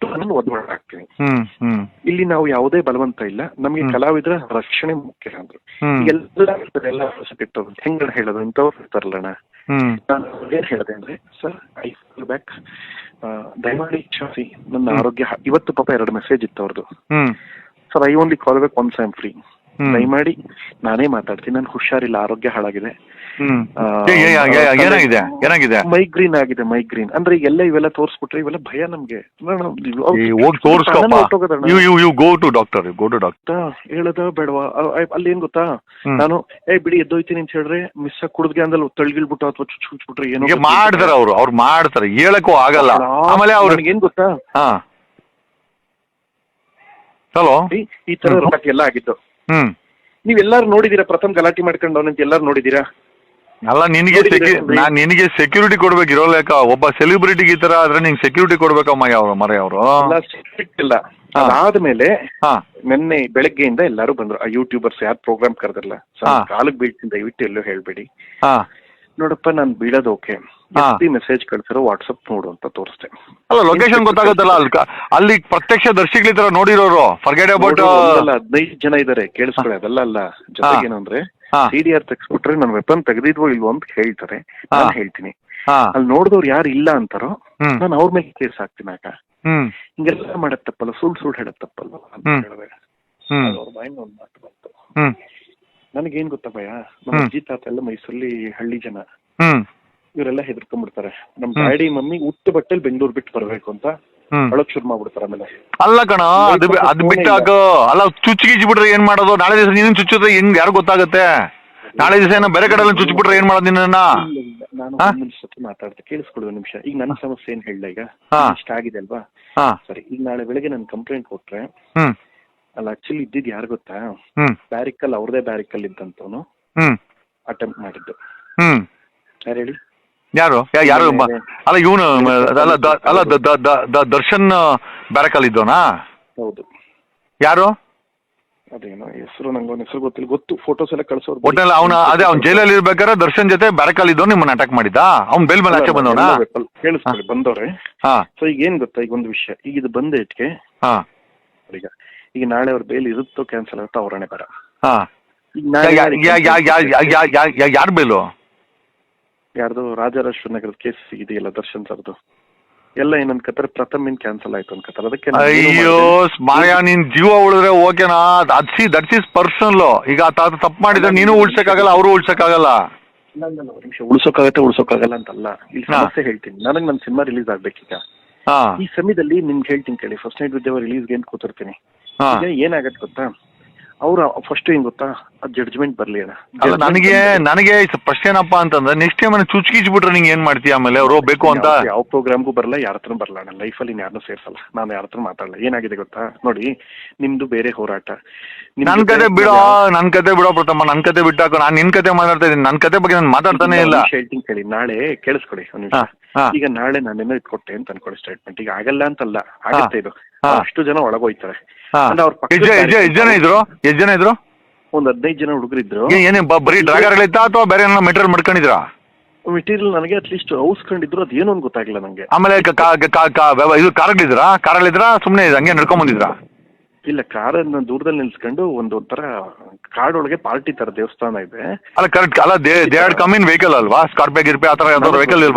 ಪೀಪಲ್ ಒದ್ದು ಹ್ಮ್ ಇಲ್ಲಿ ನಾವು ಯಾವುದೇ ಬಲವಂತ ಇಲ್ಲ. ನಮಗೆ. ಕಲಾವಿದರ ರಕ್ಷಣೆ ಮುಖ್ಯ ಅಂದ್ರು. ಎಲ್ಲ ಎಲ್ಲ ಹೆಂಗ್ ಹೇಳೋದು? ಇಂಥವ್ರು ಇರ್ತಾರಲ್ಲಣ್ಣ ನಾನು ಏನ್ ಹೇಳಿದೆ ಅಂದ್ರೆ ಸರ್ ಐ ಫೀಲ್ ಬ್ಯಾಕ್ ದಯಮಾಡಿ ಕ್ಷಮಿಸಿ. ನನ್ನ ಆರೋಗ್ಯ ಇವತ್ತು ಪಾಪ ಎರಡು ಮೆಸೇಜ್ ಇತ್ತು ಅವ್ರದ್ದು sir I only call back once I am free. ದಯಮಾಡಿ ನಾನೇ ಮಾತಾಡ್ತೀನಿ. ನನ್ ಹುಷಾರಿಲ್ಲ ಆರೋಗ್ಯ ಹಾಳಾಗಿದೆ. ಹ್ಮ್. ಏನಾಗಿದೆ? ಏನಾಗಿದೆ? ಮೈಗ್ರೀನ್ ಆಗಿದೆ ಮೈಗ್ರೀನ್. ಅಂದ್ರೆ ಎಲ್ಲ ಇವೆಲ್ಲ ತೋರಿಸ್ಬಿಟ್ರೆ ಇವೆಲ್ಲ ಭಯ ನಮ್ಗೆ. ಹೋಗಿ ಪ್ರಾಣನೇ you you you go to doctor go to doctor ಹೇಳದ ಬೇಡವಾ? ಅಲ್ಲಿ ಏನ್ ಗೊತ್ತಾ? ನಾನು ಏ ಬಿಡಿ ಎದ್ದೋಯ್ತೀನಿ ಅಂತ ಹೇಳಿದ್ರೆ ಮಿಸ್ ಕುಡಿದ್ಗೆ ಅಂದಲ್ಲಿ ತಳ್ಗಿಳ್ಬಿಟ್ಟು ಅಥವಾ ಚುಚ್ ಚುಚ್ಬಿಟ್ರೆ ಏನೋ ಮಾಡ್ತಾರೆ ಅವ್ರು ಅವ್ರು ಮಾಡ್ತಾರೆ. ಹೇಳಕ್ಕೂ ಆಗಲ್ಲ. ಆಮೇಲೆ ಅವ್ರಿಗೆ ಏನ್ ಗೊತ್ತಾ? ಹಲೋ ಈ- ತರ ಎಲ್ಲ ಆಗಿದ್ದು. ಹ್ಮ್. ನೀವೆಲ್ಲಾರು ನೋಡಿದೀರಾ ಪ್ರಥಮ ಗಲಾಟೆ ಮಾಡ್ಕೊಂಡು ಅವನಂತ ಎಲ್ಲಾರು ನೋಡಿದೀರಾ? ಅಲ್ಲ ನಿನಗೆ ಸೆಕ್ಯೂ ನಾನು ನಿನಗೆ ಸೆಕ್ಯೂರಿಟಿ ಕೊಡ್ಬೇಕು ಇರೋ ಲೆಕ್ಕ. ಒಬ್ಬ ಸೆಲೆಬ್ರಿಟಿಗೆ ಈ ತರ ಆದ್ರೆ ನಿಂಗೆ ಸೆಕ್ಯೂರಿಟಿ ಕೊಡ್ಬೇಕಮ್ಮ ಯಾವ ಮರ ಅವರು ಆದ್ಮೇಲೆ ಸಿಕ್ಕಿಲ್ಲ ಹಾ. ಅದಾದ್ಮೇಲೆ ನಿನ್ನೆ ಬೆಳಗ್ಗೆಯಿಂದ ಎಲ್ಲಾರು ಬಂದ್ರು. ಆ ಯೂಟ್ಯೂಬರ್ಸ್ ಯಾರು ಪ್ರೋಗ್ರಾಮ್ ಕರೆದಿಲ್ಲ ಹಾ. ಕಾಲಕ್ಕೆ ಬೀಳ್ತೀನಿ ದಯವಿಟ್ಟು ಎಲ್ಲೋ ಹೇಳ್ಬೇಡಿ. ಹಾ. ನೋಡಪ್ಪ ನಾನ್ ಬೀಳೋದು ಓಕೆ ಮೆಸೇಜ್ ಕಳ್ಸಿರೋ ವಾಟ್ಸಪ್ ನೋಡು ಅಂತ ತೋರಿಸ್ತೇ ಅಲ್ಲ ಲೊಕೇಶನ್ ಗೊತ್ತಾಗುತ್ತಲ್ಲ ಅಲ್ಲಿ ಅಲ್ಲಿ ಪ್ರತ್ಯಕ್ಷ ದರ್ಶಿಗಳ ತರ ನೋಡಿರೋರು ಫರ್ಗೆಟ್ ಅಬೌಟ್ ಹದಿನೈದು ಜನ ಇದಾರೆ ಕೇಳಿಸ್ಕೊಳ್ಳಿ ಅದೆಲ್ಲ ಅಲ್ಲ. ಜೊತೆಗೇನು ಅಂದ್ರೆ ಸಿ ಡಿ ಆರ್ ತೆಗ್ಸ್ಬಿಟ್ರೆ ನಾನು ವೆಪನ್ ತೆಗೆದಿದ್ವೋ ಇಲ್ವೋ ಅಂತ ಹೇಳ್ತಾರೆ. ನಾನು. ಹೇಳ್ತೀನಿ. ಅಲ್ಲಿ ನೋಡಿದವ್ರು ಯಾರು ಇಲ್ಲ ಅಂತಾರೋ ನಾನು ಅವ್ರ ಮೇಲೆ ಕೇಸ್ ಹಾಕ್ತೀನಿ ಆಗ. ಹಿಂಗೆಲ್ಲ ಮಾಡಕ್ ತಪ್ಪಲ್ಲ ಸುಳ್ಳು ಸುಳ್ಳು ಹೇಳಕ್ ತಪ್ಪಲ್ಲ ಅಂತ. ಹೇಳಿದೆ ಅವ್ರ ಬಾಯಿಂದ ಒಂದ್ ಮಾತು ಬಂತು. ನನಗೇನ್ ಗೊತ್ತಾ ಭಯ? ನಮ್ಮ. ಅಜ್ಜಿ ತಾತ ಎಲ್ಲ ಮೈಸೂರಲ್ಲಿ ಹಳ್ಳಿ ಜನ. ಇವರೆಲ್ಲ ಹೆದರ್ಕೊಂಡ್ಬಿಡ್ತಾರೆ. ನಮ್. ಡ್ಯಾಡಿ ಮಮ್ಮಿ ಉಟ್ಟು ಬಟ್ಟೆಲ್ ಬೆಂಗಳೂರು ಬಿಟ್ಟು ಬರ್ಬೇಕು ಅಂತ. ಅಳಕ್ ಶುರು ಮಾಡ್ಬಿಡ್ತಾರೆ ಆಮೇಲೆ. ಅಲ್ಲ ಕಣ ಅದು ಬಿ- ಅದು ಬಿಟ್ಟು ಹಾಕು ಅಲ್ಲ ಚುಚ್ಚಿ ಗೀಚ್ ಬಿಟ್ರೆ ಏನ್ ಮಾಡೋದು? ನಾಳೆ ದಿವಸ ನೀನು ಚುಚ್ಚಿದ್ರೆ ಹೆಂಗ್ ಯಾರು ಗೊತ್ತಾಗುತ್ತೆ? ನಾಳೆ ದಿವಸ ಏನೋ ಬೇರೆ ಕಡೆ ಚುಚ್ಚು ಬಿಟ್ರೆ ಏನ್ ಮಾಡೋದು ನಿನ್ನ ಇಲ್ಲ, ಇಲ್ಲ. ನಾನು ಹಾ? ನಿಮಿಷ ಜೊತೆ ಮಾತಾಡ್ತೆ. ಕೇಳಿಸ್ಕೊಳ್ಳಿ ನಿಮಿಷ. ಈಗ ನನ್ನ ಸಮಸ್ಯೆ ಏನ್ ಹೇಳ ಈಗ? ಹಾ. ಇಷ್ಟ ಆಗಿದೆ ಅಲ್ವಾ? ಹಾ. ಸರಿ ಈಗ ನಾಳೆ ಬೆಳಗ್ಗೆ ನಾನು ಕಂಪ್ಲೇಂಟ್ ಕೊಟ್ರೆ ಹ್ಮ್. ಅಲ್ಲ ಆಕ್ಚುಲಿ ಇದ್ದಿದ್ ಯಾರು ಗೊತ್ತಾ? ಹ್ಮ್. ಬ್ಯಾರಿಕಲ್ ಅವ್ರದೇ ಬ್ಯಾರಿಕಲ್ ಇದ್ದಂತವನು ಹ್ಮ್. ಅಟೆಂಪ್ಟ್ ಮಾಡಿದ್ದು. ಹ್ಮ್. ಯಾರು ಹೇಳಿ? ಯಾರು? ಯಾರು ಅಲ್ಲ ಇವನು ಅಲ್ಲ ದ- ಅಲ್ಲ ದ- ದರ್ಶನ್ ಬ್ಯಾರಕಲ್ ಇದ್ದೋನಾ ಹೌದು. ಯಾರು? ಅದೇನೋ ಹೆಸರು ನಂಗೆ ಅವ್ನ ಹೆಸರು ಗೊತ್ತಿಲ್ಲ. ಗೊತ್ತು ಫೋಟೋಸ್ ಎಲ್ಲ ಕಳ್ಸೋರು ಒಟ್ಟಲ್ಲಿ ಅವನ ಅದೇ ಅವ್ನ ಜೈಲಲ್ಲಿ ಇರ್ಬೇಕಾದ್ರೆ ದರ್ಶನ್ ಜೊತೆ ಬ್ಯಾರಕಲ್ಲಿ ಇದ್ದವ್ ನಿಮ್ಮನ್ನ ಅಟ್ಯಾಕ್ ಮಾಡಿದ್ದ? ಅವ್ನ್ ಬೇಲ್ ಮೇಲೆ ಆಚೆ ಬಂದವನ? ಕೇಳಿಸ್ಕೊಳ್ಳಿ ಬಂದವ್ರೆ. ಹಾ. ಸೊ ಈಗ ಏನ್ ಗೊತ್ತಾ ಈಗ ಒಂದು ವಿಷಯ. ಈಗ ಇದು ಬಂದ ಇಟ್ಗೆ ಹಾ. ಈಗ ಈಗ ನಾಳೆ ಅವ್ರ ಬೇಲ್ ಇರುತ್ತೋ ಕ್ಯಾನ್ಸಲ್ ಆಗುತ್ತೋ ಅವರಣೆ ಬರ ಹಾ. ಈಗ ನಾಳೆ ಯಾರ ಬೇಲು ಯಾರ್ದು ರಾಜರಾಜೇಶ್ವರ ನಗರದ ಕೇಸ್ ಇದೆಯಲ್ಲ ದರ್ಶನ್ ಸರ್ದು. ಎಲ್ಲ ಏನಂದ್ ಕತ್ತಾರೆ ಪ್ರಥಮ್ ಇನ್ ಕ್ಯಾನ್ಸಲ್ ಆಯ್ತು ಅನ್ಕತ್ತಾರೆ ಅದಕ್ಕೆ ನಾನು ಏನು ಅಯ್ಯೋ ಮಾಯಾ ನಿನ್ ಜೀವ ಉಳಿದ್ರೆ ಓಕೆನಾ ಅದ್ಸಿ ದಟ್ಸ್ ಇಸ್ ಪರ್ಸನಲ್ ಈಗ ತಾತ ತಪ್ಪು ಮಾಡಿದ್ರೆ ನೀನು ಉಳ್ಸಕ್ಕಾಗಲ್ಲ ಅವರು ಉಳ್ಸಕ್ಕಾಗಲ್ಲ. ಇಲ್ಲ, ಒಂದ್ ನಿಮಿಷ ಉಳ್ಸೋಕ್ಕಾಗತ್ತೆ ಉಳ್ಸೋಕ್ಕಾಗಲ್ಲ ಅಂತಲ್ಲ. ಇಲ್ಲಿ ಹಾ. ಸಮಸ್ಯೆ ಹೇಳ್ತೀನಿ. ನನಗೆ ನನ್ನ ಸಿನಿಮಾ ರಿಲೀಸ್ ಆಗ್ಬೇಕೀಗ. ಹಾ. ಈ ಸಮಯದಲ್ಲಿ ನಿಮ್ಗೆ ಹೇಳ್ತೀನಿ ಕೇಳಿ. ಫಸ್ಟ್ ನೈಟ್ ವಿದ್ಯಾವ ರಿಲೀಸ್ಗೆ ಅಂತ ಕೂತಿರ್ತೀನಿ? ಹಾ. ಈಗ ಏನಾಗತ್ತೆ ಗೊತ್ತಾ? ಅವ್ರ ಫಸ್ಟ್ ಏನ್ ಗೊತ್ತಾ? ಆ ಜಡ್ಜ್ಮೆಂಟ್ ಬರ್ಲಿ ಅಣ್ಣ. ಅಲ್ಲ ನನಗೆ ನನಗೆ ಫಸ್ಟ್ ಏನಪ್ಪಾ ಅಂತಂದ್ರೆ ನೆಕ್ಸ್ಟ್ ಟೈಮ್ ಚುಚ್ಕಿಚ್ಬಿಟ್ರೆ ನಿಂಗೆ ಏನ್ ಮಾಡ್ತೀಯ ಆಮೇಲೆ? ಅವ್ರು ಬೇಕು ಅಂತ? ಯಾವ- ಪ್ರೋಗ್ರಾಮ್ಗೂ ಬರಲ್ಲ ಯಾರ ಹತ್ರ ಬರಲ್ಲ ನಾನು ಲೈಫಲ್ಲಿ ಯಾರನ್ನೂ ಸೇರ್ಸಲ್ಲ. ನಾನು ಯಾರ ಹತ್ರ ಮಾತಾಡಲ್ಲ. ಏನಾಗಿದೆ ಗೊತ್ತಾ? ನೋಡಿ ನಿಮ್ದು ಬೇರೆ ಹೋರಾಟ. ನನ್ ಕತೆ ಬಿಡೋ ನನ್ ಕತೆ ಬಿಡೋ ಪ್ರಥಮ. ನನ್ ಕತೆ ಬಿಟ್ಟಾಕ ನಾನ್ ನಿನ್ ಕತೆ ಮಾತಾಡ್ತಾ ಇದ್ದೀನಿ. ನನ್ ಕತೆ ಬಗ್ಗೆ ನಾನು ಮಾತಾಡ್ತಾನೆ ಇಲ್ಲ. ಹೇಳ್ತೀನಿ ಕೇಳಿ. ನಾಳೆ ಕೇಳಿಸ್ಕೊಡಿ ಒಂದ್ ನಿಮಿಷ. ಈಗ ನಾಳೆ ನಾನೇನೋ ಇಟ್ಕೊಟ್ಟೆ ಅಂತ ಅನ್ಕೊಳ್ಳಿ ಸ್ಟೇಟ್ಮೆಂಟ್ ಈಗ ಆಗಲ್ಲ ಅಂತಲ್ಲ. ಆಗುತ್ತೆ ಇದು. ಅಷ್ಟು ಜನ ಒಳಗೋಯ್ತಾರೆ. ಹಾ. ಅಂದ್ರೆ ಅವ್ರ ಪಕ್ಕದ ಜನ- ಎಷ್ಟ್ ಜನ- ಎಷ್ಟ್ ಜನ ಇದ್ರು? ಎಷ್ಟು ಜನ ಇದ್ರು? ಒಂದ್ ಹದಿನೈದು ಜನ ಹುಡುಗರಿದ್ರು ಏ- ಏನೇ ಬ- ಬರೀ ಡ್ರಾಗರ್ ಇತ್ತಾ ಅಥವಾ ಬೇರೆ ಏನೋ ಮೆಟೀರಿಯಲ್ ಮಾಡ್ಕೊಂಡಿದ್ರಾ? ಮೆಟೀರಿಯಲ್ ನನಗೆ ಅಟ್ಲೀಸ್ಟ್ ಔಸ್ಕೊಂಡಿದ್ರು ಅದೇನು ಅಂತ ಗೊತ್ತಾಗ್ಲಿಲ್ಲ ನಂಗೆ. ಆಮೇಲೆ ಕ- ಕ- ಕಾ- ಕಾ- ವ್ಯವ- ಇದು ಕಾರಲ್ಲಿದ್ರಾ? ಕಾರಲ್ಲಿದ್ರಾ? ಸುಮ್ಮನೆ ಹಂಗೆ ನಡ್ಕೊಂಡ್ ಬಂದಿದ್ರಾ? ಇಲ್ಲ ಕಾರನ್ನ ದೂರದಲ್ಲಿ ನಿಲ್ಸ್ಕೊಂಡು ಒಂದು ಒಂಥರ ಕಾಡೊಳಗೆ ಪಾರ್ಟಿ ತರ ದೇವಸ್ಥಾನ ಇದೆ. ಅಲ್ಲ ಕರೆಕ್ಟ್ ಅಲ್ಲ they they had come in vehicle ಅಲ್ವಾ? ಸ್ಕಾರ್ಪಿಯೋ ಗಿರ್ಪಿ ಆ ಥರ ಯಾವ್ದಾದ್ರು ವೆಹಿಕಲ್ ಇಲ್ಲಿ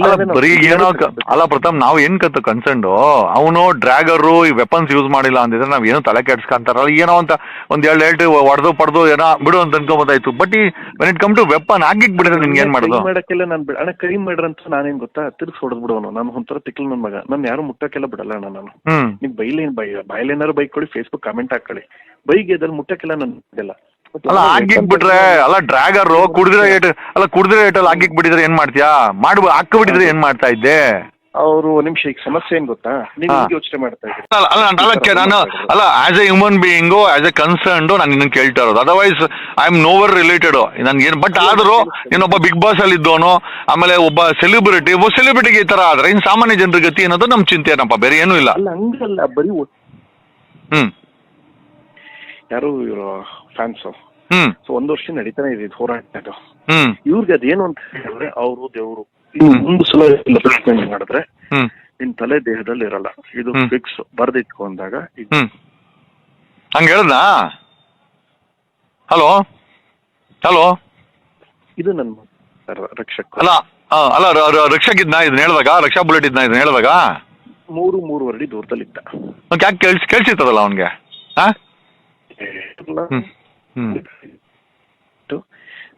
ನಾವು ಬರೀ ಏನೋ. ಅಲ್ಲ ಪ್ರಥಮ್ ನಾವು ಏನ್ ಕತ್ತ ಕನ್ಸರ್ನ್ ಅವನು ಡ್ರ್ಯಾಗರು ಈ ವೆಪನ್ಸ್ ಯೂಸ್ ಮಾಡಿಲ್ಲ ಅಂದಿದ್ರೆ ನಾವ್ ಏನೋ ತಲೆ ಕೆಡ್ಸ್ಕೊಂತಾರಲ್ಲ ಏನೋ ಅಂತ ಒಂದ್ ಎರಡು ಎರಡು ಹೊಡೆದು ಪಡೆದು ಏನೋ ಬಿಡು ಅಂತ ಅನ್ಕೊಂಬೋದಾಯ್ತು. ಬಟ್ ಈ when it come to weapon ಆಗಿಕ್ ಬಿಡಿದ್ರೆ ನಿನ್ಗೆ ಏನ್ ಮಾಡೋದು? ಮಾಡಕ್ಕೆಲ್ಲ ನಾನು ಬಿಡ ಅಣ್ಣ ಕೈ ಮಾಡ್ರಂತ ನಾನೇನ್ ಗೊತ್ತಾ? ತಿರ್ಸ್ ಹೊಡೆದ್ ಬಿಡೋನು. ನಾನು ಒಂಥರ ತಿಕ್ಲ್ ನನ್ ಮಗ. ನಾನು ಯಾರು ಮುಟ್ಟಕ್ಕೆಲ್ಲ ಬಿಡಲ್ಲ ಅಣ್ಣ ನಾನು. ನೀವು ಬೈಲೇನ್ ಬೈ ಬಾಯಲ್ಲೇನಾರು ಬೈಕ್ ಕೊಡಿ ಫೇಸ್ಬುಕ್ ಕಮೆಂಟ್ ಹಾಕೊಳ್ಳಿ. ಬೈಗೆ ಅದ್ರಲ್ಲಿ ಮುಟ್ಟಕ್ಕೆಲ್ಲ ನಾನು ಬಿಡಲ್ಲ. ಅಲ್ಲ ಹಾಕಿಕ್ ಬಿಟ್ರೆ ಅಲ್ಲ ಡ್ರ್ಯಾಗರ್ ಕುಡಿದ್ರೆ ಏಟ್ ಅಲ್ಲ ಕುಡಿದ್ರೆ ಏಟಲ್ಲಿ ಹಾಕಿಕ್ ಬಿಟ್ಟಿದ್ರೆ ಏನ್ ಮಾಡ್ತೀಯಾ? ಮಾಡ್ಬ ಹಾಕ ಬಿಟ್ಟಿದ್ರೆ ಏನ್ ಮಾಡ್ತಾ ಇದ್ದೆ? ಅವರು ನಿಮಿಷ ಈಗ ಸಮಸ್ಯೆ ಏನ್ ಗೊತ್ತಾ? ನೀವು ಯೋಚನೆ ಮಾಡ್ತಾ ಇದ್ದೀರಿ. ಅಲ್ಲ ಅಲ್ಲ ನಾನು ಅಲ್ಲ ನಾನು ಅಲ್ಲ as a human being as a concerned ನಾನು ನಿನ್ನ ಕೇಳ್ತಾ ಇರೋದು. Otherwise I am nowhere related ನನ್ಗೆ ಏನು ಬಟ್ ಆದರೂ ನೀನೊಬ್ಬ ಬಿಗ್ ಬಾಸ್ ಅಲ್ಲಿ ಇದ್ದವನು ಆಮೇಲೆ ಒಬ್ಬ ಸೆಲೆಬ್ರಿಟಿ ಒಬ್ಬ ಸೆಲೆಬ್ರಿಟಿಗೆ ಈ ತರ ಆದ್ರೆ ಇನ್ ಸಾಮಾನ್ಯ ಜನರ ಗತಿ ಅನ್ನೋದು ನಮ್ಮ ಚಿಂತೆ ಏನಪ್ಪ? ಬೇರೆ ಏನೂ ಇಲ್ಲ. ಅಲ್ಲ ಹಂಗಲ್ಲ ಬರೀ ಹ್ಮ್. ಯಾರು ಇವರು ಫ್ಯಾನ್ಸು ಸೊ ಒಂದ್ ವರ್ಷ ನಡೀತಾನೆ ಇದೆ ಇದು ಹೋರಾಟ ಇದು. ಇವ್ರಿಗೆ ಅದೇನು ಅಂತ ಹೇಳಿದ್ರೆ ಅವರು ದೇವರು. ಒಂದು ಸಲ ಟ್ರೀಟ್ಮೆಂಟ್ ಮಾಡಿದ್ರೆ ನಿನ್ ತಲೆ ದೇಹದಲ್ಲಿ ಇರಲ್ಲ. ಇದು ಫಿಕ್ಸ್ ಬರ್ದಿಟ್ಕೊಂಡಾಗ ಅಂದಾಗ ಹಂಗ ಹಂಗೆ ಹಲೋ? ಹಲೋ? ಇದು ನನ್ನ ರಕ್ಷಕ. ಅಲ್ಲ ಆ, ಅಲ್ಲ ರಕ್ಷಕ ಇದ್ನ? ಇದನ್ನ ಹೇಳಿದಾಗ? ರಕ್ಷಾ ಬುಲೆಟ್ ಇದ್ನ? ಇದನ್ನ ಹೇಳಿದಾಗ? ಮೂರು ಮೂರುವರೆ ದೂರದಲ್ಲಿ ದೂರದಲ್ಲಿದ್ದ. ಯಾಕೆ ಕೇಳ್ಸಿ ಕೇಳಿಸಿರ್ತದಲ್ಲ ಅವನಿಗೆ? ಹಾ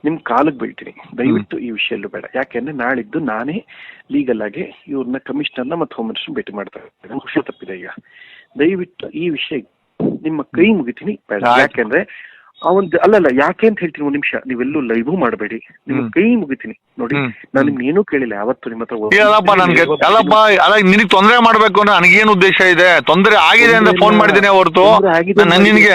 ನಿಮ್ ಕಾಲಿಗೆ ಬೀಳ್ತೀನಿ ದಯವಿಟ್ಟು ಈ ವಿಷಯಲ್ಲೂ ಬೇಡ. ಯಾಕೆಂದ್ರೆ ನಾಳಿದ್ದು ನಾನೇ ಲೀಗಲ್ ಆಗಿ ಇವ್ರನ್ನ ಕಮಿಷನರ್ನ ಮತ್ತೆ ಹೋಮ್ ಮಿನಿಸ್ಟರ್ ಭೇಟಿ ಮಾಡ್ತಾರೆ ಖುಷಿ ತಪ್ಪಿದೆ ಈಗ. ದಯವಿಟ್ಟು ಈ ವಿಷಯ ನಿಮ್ಮ ಕೈ ಮುಗಿತೀನಿ. ಬೇಡ. ಯಾಕೆಂದ್ರೆ ಅವನ್ ಅಲ್ಲಲ್ಲ ಯಾಕೆ ಅಂತ ಹೇಳ್ತೀನಿ ಒಂದ್ ನಿಮಿಷ. ನೀವೆಲ್ಲೂ ಲೈವ್ ಮಾಡಬೇಡಿ. ನಿಮ್. ಕೈ ಮುಗಿತೀನಿ. ನೋಡಿ. ನಾನು ನಿಮ್ಗೆ ಏನೂ ಕೇಳಿಲ್ಲ. ಯಾವತ್ತು ನಿಮ್ಮ ಹತ್ರ ನನ್ಗೆ ಅಲ್ಲಪ್ಪ ಅಲ್ಲ ನಿನಗೆ ತೊಂದರೆ ಮಾಡ್ಬೇಕು ಅಂದ್ರೆ ನನಗೇನು ಉದ್ದೇಶ ಇದೆ? ತೊಂದರೆ ಆಗಿದೆ ಅಂತ ಫೋನ್ ಮಾಡಿದ್ದೀನಿ ಹೊರತು. ನಿನಗೆ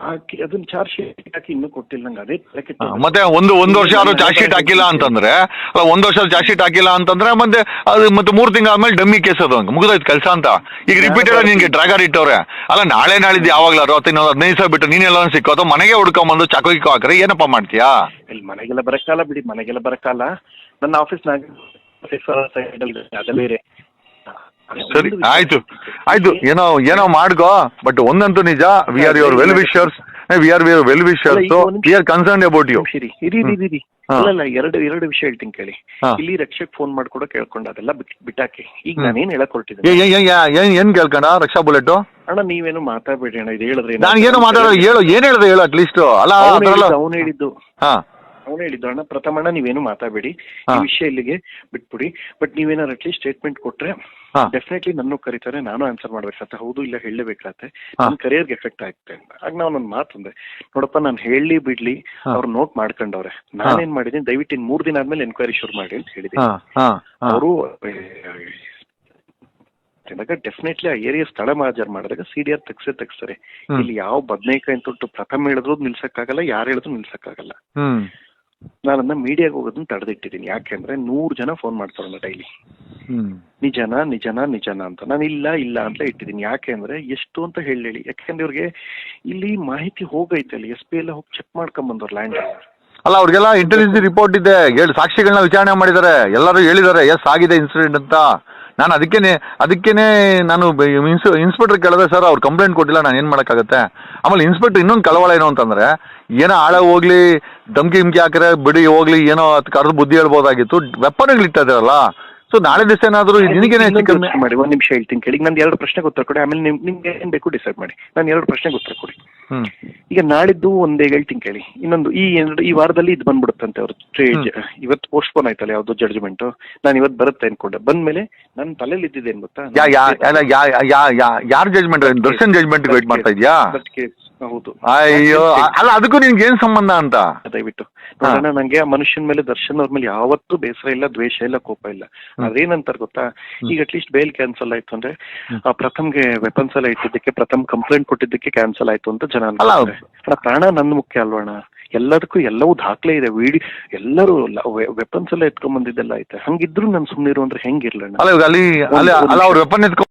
ಹಾಕಿ ಅದನ್ನ ಚಾರ್ಜ್ ಶೀಟ್ ಹಾಕಿ ಇನ್ನೂ ಕೊಟ್ಟಿಲ್ಲ ನಂಗೆ ಅದೇ ತಲೆ ಕೆಟ್ಟ ಹಾ, ಮತ್ತೆ ಒಂದು ಒಂದು ವರ್ಷ ಯಾರು ಚಾರ್ಜ್ ಶೀಟ್ ಹಾಕಿಲ್ಲ ಅಂತಂದ್ರೆ ಅಲ್ಲ ಒಂದು ವರ್ಷ ಚಾರ್ಜ್ ಶೀಟ್ ಹಾಕಿಲ್ಲ ಅಂತಂದ್ರೆ ಮತ್ತೆ ಅದು ಮತ್ತೆ ಮೂರು ತಿಂಗಳ ಆದ್ಮೇಲೆ ಡಮ್ಮಿ ಕೇಸ್ ಅದು ಹಂಗೆ ಮುಗಿದೋಯ್ತು ಕೆಲಸ ಅಂತ. ಈಗ ರಿಪೀಟೆಡ್ ನಿನ್ಗೆ ಡ್ರಾಗರ್ ಇಟ್ಟವ್ರೆ. ಅಲ್ಲ ನಾಳೆ ನಾಳಿದ್ದು ಯಾವಾಗ್ಲಾರು ಅಥವಾ ಇನ್ನೊಂದು ಹದಿನೈದು ಸಾವಿರ ಬಿಟ್ಟು ನೀನೆಲ್ಲ ಸಿಕ್ಕೋ ಅಥವಾ ಮನೆಗೆ ಹುಡ್ಕೊಂಬಂದು ಚಾಕು ಗಿಕ್ಕು ಹಾಕ್ರೆ ಏನಪ್ಪ ಮಾಡ್ತೀಯಾ? ಇಲ್ಲಿ ಮನೆಗೆಲ್ಲ ಬರಕ್ಕಾಲ ಬಿಡಿ ಮನೆಗೆಲ್ಲ ಬರಕ್ಕಾಲ ನನ್ನ ಆಫೀಸ್ನಾಗ ಅದ ಬೇರೆ. ಸರಿ ಆಯ್ತು. ಆಯ್ತು ಏನೋ ಏನೋ ಮಾಡ್ಕೋ ಬಟ್ ಒಂದಂತೂ ನಿಜ we are your well wishers we are we are well wishers ಅಲ್ಲ, we are concern about you ಇರಿ ಇರಿ ಇರಿ, ಇರಿ ಹಾ. ಎರಡು ಎರಡು ವಿಷಯ ಹೇಳ್ತೀನಿ ಕೇಳಿ. ಇಲ್ಲಿ ರಕ್ಷಕ್ ಫೋನ್ ಮಾಡ್ಕೊಡೋ ಕೇಳ್ಕೊಂಡ ಅದೆಲ್ಲ ಬಿಟ್- ಬಿಟ್ಟಾಕಿ. ಈಗ. ನಾನೇನ್ ಹೇಳಕ್ ಹೊರಟಿದ್ದೀನಿ ಏನ್ ಏನ್ ಕೇಳ್ಕೊಂಡ ರಕ್ಷಾ ಬುಲೆಟ್? ಅಣ್ಣ ನೀವೇನು ಮಾತಾಡ್ಬೇಡಿ ಅಣ್ಣ ಇದು ಹೇಳಿದ್ರೆ ನಾನು ಏನು ಮಾತಾಡೋ ಹೇಳು ಏನ್ ಹೇಳ್ದೆ ಹೇಳು ಅಟ್ಲೀಸ್ಟ್ ಅಲ್ಲ ಅವ್ನು ಅವನು ಹೇಳಿದ್ದು. ಹಾ. ಅವನು ಹೇಳಿದ್ದು ಅಣ್ಣ ಪ್ರಥಮಣ್ಣ ನೀವೇನು ಮಾತಾಡಬೇಡಿ. ಈ ವಿಷಯ ಇಲ್ಲಿಗೆ ಬಿಟ್ಬಿಡಿ. ಬಟ್ ನೀವೇನಾರು ಅಟ್ಲೀಸ್ಟ್ ಸ್ಟೇಟ್ಮೆಂಟ್ ಕೊಟ್ರೆ. ಡೆಫಿನೆಟ್ಲಿ ನನ್ನ ಕರೀತಾರೆ ನಾನು ಆನ್ಸರ್ ಮಾಡ್ಬೇಕಾಗತ್ತೆ. ಹೌದು ಇಲ್ಲ ಹೇಳಬೇಕಾಗತ್ತೆ. ನನ್ನ ಕರಿಯರ್ಗೆ ಎಫೆಕ್ಟ್ ಆಗುತ್ತೆ ಅಂತ. ಆಗ ನಾವು ಮಾತು ಮಾತಂದೆ ನೋಡಪ್ಪ ನಾನು ಹೇಳಿ ಬಿಡ್ಲಿ. ಅವ್ರು ನೋಟ್ ಮಾಡ್ಕೊಂಡವ್ರೆ. ನಾನೇನ್ ಮಾಡಿದೀನಿ ದಯವಿಟ್ಟು ಇನ್ ಮೂರ್ ದಿನ ಆದ್ಮೇಲೆ ಎನ್ಕ್ವೈರಿ ಶುರು ಮಾಡಿ ಅಂತ ಹೇಳಿದೆ ಅವರು ಡೆಫಿನೆಟ್ಲಿ ಆ ಏರಿಯಾ ಸ್ಥಳ ಮಾಜಾರ್ ಮಾಡಿದಾಗ ಸಿ ಡಿ ಆರ್ ತೆಗ್ಸೇ ತೆಗ್ಸ್ತಾರೆ. ಇಲ್ಲಿ ಯಾವ ಬದನೇಕಾಯಿ ತೊಟ್ಟು ಪ್ರಥಮ ಹೇಳಿದ್ರು ನಿಲ್ಸಕ್ಕಾಗಲ್ಲ ಯಾರು ಹೇಳಿದ್ರು ನಿಲ್ಸಕ್ಕಾಗಲ್ಲ. ಹ್ಮ್ ನಾನು ಅದನ್ನ ಮೀಡಿಯಾಗೆ ಹೋಗೋದನ್ನ ತಡೆದಿಟ್ಟಿದ್ದೀನಿ. ಯಾಕೆಂದ್ರೆ ನೂರು ಜನ ಫೋನ್ ಮಾಡ್ತಾರಲ್ಲ ಡೈಲಿ ನಿಜನ ನಿಜನ ನಿಜನ ನಿಜನಾ ಅಂತ. ನಾನು ಇಲ್ಲ ಇಲ್ಲ ಅಂತ ಇಟ್ಟಿದ್ದೀನಿ. ಯಾಕೆಂದ್ರೆ ಎಷ್ಟು ಅಂತ ಹೇಳಿ ಯಾಕೆಂದ್ರೆ ಇವ್ರಿಗೆ ಇಲ್ಲಿ ಮಾಹಿತಿ ಹೋಗೈತೆ ಅಲ್ಲಿ. ಎಸ್ ಪಿ ಎಲ್ಲ ಹೋಗಿ ಚೆಕ್ ಮಾಡ್ಕೊಂಡ್ ಬಂದವ್ರು ಲ್ಯಾಂಡ್ ಅಲ್ಲ ಅವ್ರಿಗೆಲ್ಲ ಇಂಟೆಲಿಜೆನ್ಸ್ ರಿಪೋರ್ಟ್ ಇದೆ. ಹೇಳಿ ಸಾಕ್ಷಿಗಳನ್ನ ವಿಚಾರಣೆ ಮಾಡಿದ್ದಾರೆ. ಎಲ್ಲರೂ ಹೇಳಿದ್ದಾರೆ ಎಸ್ ಆಗಿದೆ ಇನ್ಸಿಡೆಂಟ್ ಅಂತ. ನಾನು ಅದಕ್ಕೇನೆ ಅದಕ್ಕೇನೆ ನಾನು ಇನ್ಸ್ಪೆಕ್ಟರ್ ಕೇಳಿದೆ, ಸರ್, ಅವ್ರು ಕಂಪ್ಲೇಂಟ್ ಕೊಟ್ಟಿಲ್ಲ, ನಾನು ಏನು ಮಾಡೋಕ್ಕಾಗತ್ತೆ? ಆಮೇಲೆ ಇನ್ಸ್ಪೆಕ್ಟರ್ ಇನ್ನೊಂದು ಕಳವಳ ಏನು ಅಂತಂದ್ರೆ, ಏನೋ ಆಳ ಹೋಗ್ಲಿ, ಧಮ್ಕಿ ಗಿಮ್ಕಿ ಹಾಕಿದ್ರೆ ಬಿಡಿ ಹೋಗ್ಲಿ, ಏನೋ ಅದು ಕರೆದು ಬುದ್ಧಿ ಹೇಳ್ಬೋದಾಗಿತ್ತು ವೆಪನ್ಗಳು ಇಡ್ತಾ ಇದಾರಲ್ಲ ಸೊ ನಾಳೆ ದಿವಸ ಏನಾದರೂ ನಿನಗೇನೆ ಹೆಚ್ಚು ಕಮ್ಮಿ ಮಾಡಿ ಒಂದ್ ನಿಮಿಷ ಹೇಳ್ತೀನಿ ಕೇಳಿ. ನಂದು ಎರಡು ಪ್ರಶ್ನೆಗೆ ಉತ್ತರ ಕೊಡಿ. ಆಮೇಲೆ ನಿಮ್ ನಿಮ್ಗೆ ಏನ್ ಬೇಕು ಡಿಸೈಡ್ ಮಾಡಿ. ನಾನು ಎರಡು ಪ್ರಶ್ನೆಗೆ ಉತ್ತರ ಕೊಡಿ. ಹ್ಮ್. ಈಗ ನಾಳಿದ್ದು ಒಂದೇ ಹೇಳ್ತೀನಿ ಕೇಳಿ. ಇನ್ನೊಂದು ಈ ಎರಡು ಈ ವಾರದಲ್ಲಿ ಇದು ಬಂದ್ಬಿಡುತ್ತಂತೆ ಅವ್ರ. ಇವತ್ತು ಪೋಸ್ಟ್ಪೋನ್ ಆಯ್ತಲ್ಲ ಯಾವ್ದೋ ಜಡ್ಜ್ಮೆಂಟ್ ನಾನು ಇವತ್ತು ಬರುತ್ತೆ ಅನ್ಕೊಂಡೆ. ಬಂದ್ಮೇಲೆ ನನ್ನ ತಲೆಯಲ್ಲಿ ಇದ್ದಿದ್ದೇನ್ ಗೊತ್ತಾ? ಯಾ ಯಾ ಅಲ್ಲ ಯಾ ಯಾ ಯಾ ಯಾರ ಜಜ್ಮೆಂಟ್ ದರ್ಶನ್ ಜಜ್ಮೆಂಟ್ ವೇಟ್ ಮಾಡ್ತಾ ಇದೆಯಾ? ಹೌದು. ಅಯ್ಯೋ ಅಲ್ಲ ಅದಕ್ಕೂ ನಿನ್ಗೆ ಏನ್ ಸಂಬಂಧ ಅಂತ? ದಯವಿಟ್ಟು. ನೋಡೋಣ ನಂಗೆ ಆ ಮನುಷ್ಯನ ಮೇಲೆ ದರ್ಶನ್ ಅವ್ರ ಮೇಲೆ ಯಾವತ್ತೂ ಬೇಸರ ಇಲ್ಲ ದ್ವೇಷ ಇಲ್ಲ ಕೋಪ ಇಲ್ಲ. ಅದೇನಂತಾರ ಗೊತ್ತಾ? ಈಗ ಅಟ್ಲೀಸ್ಟ್ ಬೇಲ್ ಕ್ಯಾನ್ಸಲ್ ಆಯ್ತು ಅಂದ್ರೆ ಪ್ರಥಮ್ಗೆ ವೆಪನ್ಸ್ ಎಲ್ಲ ಇಟ್ಟಿದ್ದಕ್ಕೆ ಪ್ರಥಮ್ ಕಂಪ್ಲೇಂಟ್ ಕೊಟ್ಟಿದ್ದಕ್ಕೆ ಕ್ಯಾನ್ಸಲ್ ಆಯ್ತು ಅಂತ ಜನ ಪ್ರಾಣ ನನ್ ಮುಖ್ಯ ಅಲ್ವಣ್ಣ ಎಲ್ಲದಕ್ಕೂ ಎಲ್ಲವೂ ದಾಖಲೆ ಇದೆ. ವಿಡಿ ಎಲ್ಲರೂ ವೆಪನ್ಸ್ ಎಲ್ಲ ಎತ್ಕೊಂಡ್ ಬಂದಿದ್ದೆಲ್ಲ ಐತೆ. ಹಂಗಿದ್ರು ನಾನು ಸುಮ್ಮನೆ ಅಂದ್ರೆ ಹೆಂಗಿರ್ಲಣ್ಣ ಅಲ್ಲ ಅಲ್ಲಿ ಅವ್ರ ವೆಪನ್ ಎತ್ಕೊ